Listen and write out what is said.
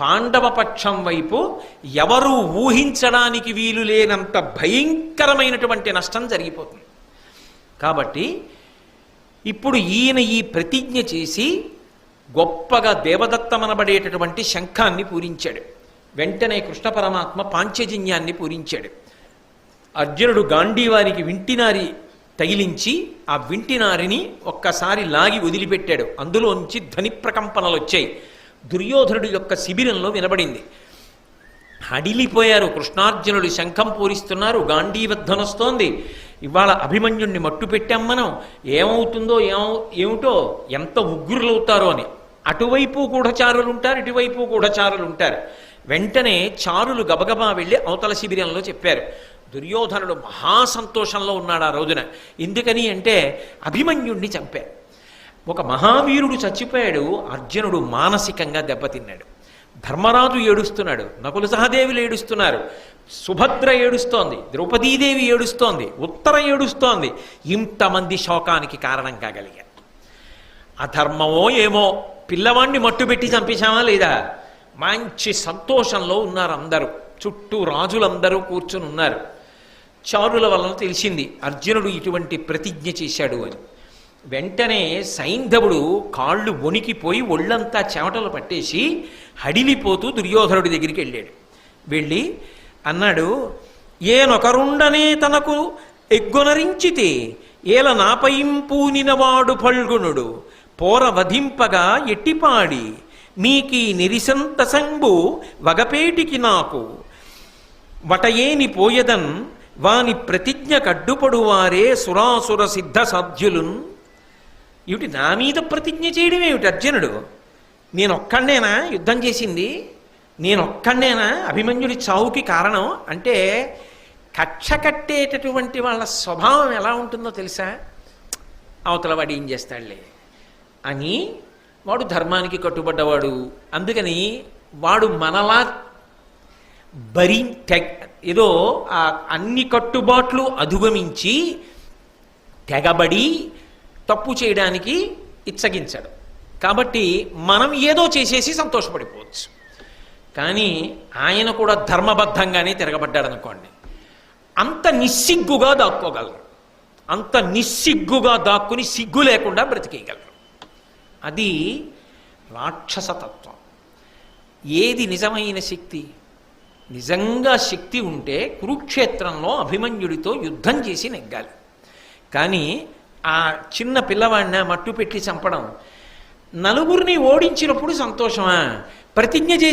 పాండవ పక్షం వైపు ఎవరు ఊహించడానికి వీలు లేనంత భయంకరమైనటువంటి నష్టం జరిగిపోతుంది. కాబట్టి ఇప్పుడు ఈయన ఈ ప్రతిజ్ఞ చేసి గొప్పగా దేవదత్తమనబడేటటువంటి శంఖాన్ని పూరించాడు. వెంటనే కృష్ణ పరమాత్మ పాంచజన్యాన్ని పూరించాడు. అర్జునుడు గాంధీవారికి వింటినారి తగిలించి ఆ వింటినారిని ఒక్కసారి లాగి వదిలిపెట్టాడు. అందులోంచి ధ్వని ప్రకంపనలు వచ్చాయి దుర్యోధనుడి యొక్క శిబిరంలో వినబడింది. హడిలిపోయారు కృష్ణార్జునుడు శంఖం పూరిస్తున్నారు. గాంధీవద్ధనొస్తోంది ఇవాళ అభిమన్యుణ్ణి మట్టు పెట్టాం మనం. ఏమవుతుందో ఏమో ఏమిటో ఎంత ఉగ్రులవుతారో అని. అటువైపు గూఢచారులు ఉంటారు ఇటువైపు గూఢచారులు ఉంటారు వెంటనే చారులు గబగబా వెళ్ళి అవతల శిబిరంలో చెప్పారు. దుర్యోధనుడు మహా సంతోషంలో ఉన్నాడు ఆ రోజున. ఎందుకని అంటే అభిమన్యుణ్ణి చంపారు. ఒక మహావీరుడు చచ్చిపోయాడు అర్జునుడు మానసికంగా దెబ్బతిన్నాడు. ధర్మరాజు ఏడుస్తున్నాడు నకులు సహదేవులు ఏడుస్తున్నారు సుభద్ర ఏడుస్తోంది ద్రౌపదీదేవి ఏడుస్తోంది ఉత్తర ఏడుస్తోంది ఇంతమంది శోకానికి కారణం కాగలిగారు. అధర్మమో ఏమో పిల్లవాణ్ణి మట్టుబెట్టి చంపేశామా లేదా? మంచి సంతోషంలో ఉన్నారు అందరూ. చుట్టూ రాజులందరూ కూర్చుని ఉన్నారు. చారుల వలన తెలిసింది అర్జునుడు ఇటువంటి ప్రతిజ్ఞ చేశాడు అని. వెంటనే సైంధవుడు కాళ్ళు వణికిపోయి ఒళ్ళంతా చెమటలు పట్టేసి హడిలిపోతూ దుర్యోధనుడి దగ్గరికి వెళ్ళాడు. వెళ్ళి అన్నాడు ఏనొకరుండనే తనకు ఎగ్గొనరించితే ఏల నాపయింపూనినవాడు పల్గుణుడు పోర వధింపగా ఎట్టిపాడి మీకీ నిరిసంత సంబు వగపేటికి నాకు. వటయేని పోయదన్ వాని ప్రతిజ్ఞ కడ్డుపడువారే సురాసుర సిద్ధ సాధ్యులున్. ఏమిటి నా మీద ప్రతిజ్ఞ చేయడం ఏమిటి అర్జునుడు? నేనొక్కడేనా యుద్ధం చేసింది? నేనొక్కడేనా అభిమన్యుడి చావుకి కారణం? అంటే కక్ష కట్టేటటువంటి వాళ్ళ స్వభావం ఎలా ఉంటుందో తెలుసా? అవతల వాడు ఏం చేస్తాడులే? అని వాడు ధర్మానికి కట్టుబడ్డవాడు. అందుకని వాడు మనలా బరి తెగ ఏదో ఆ అన్ని కట్టుబాట్లు అధిగమించి తెగబడి తప్పు చేయడానికి ఇచ్చగించాడు. కాబట్టి మనం ఏదో చేసేసి సంతోషపడిపోవచ్చు. కానీ ఆయన కూడా ధర్మబద్ధంగానే తిరగబడ్డాడు అనుకోండి అంత నిస్సిగ్గుగా దాక్కోగలరు. అంత నిస్సిగ్గుగా దాక్కుని సిగ్గు లేకుండా బ్రతికేయగలరు. అది రాక్షసతత్వం. ఏది నిజమైన శక్తి? నిజంగా శక్తి ఉంటే కురుక్షేత్రంలో అభిమన్యుడితో యుద్ధం చేసి నెగ్గాలి. కానీ ఆ చిన్న పిల్లవాడిని మట్టు పెట్టి చంపడం. నలుగురిని ఓడించినప్పుడు సంతోషమా? ప్రతిజ్ఞ చేసి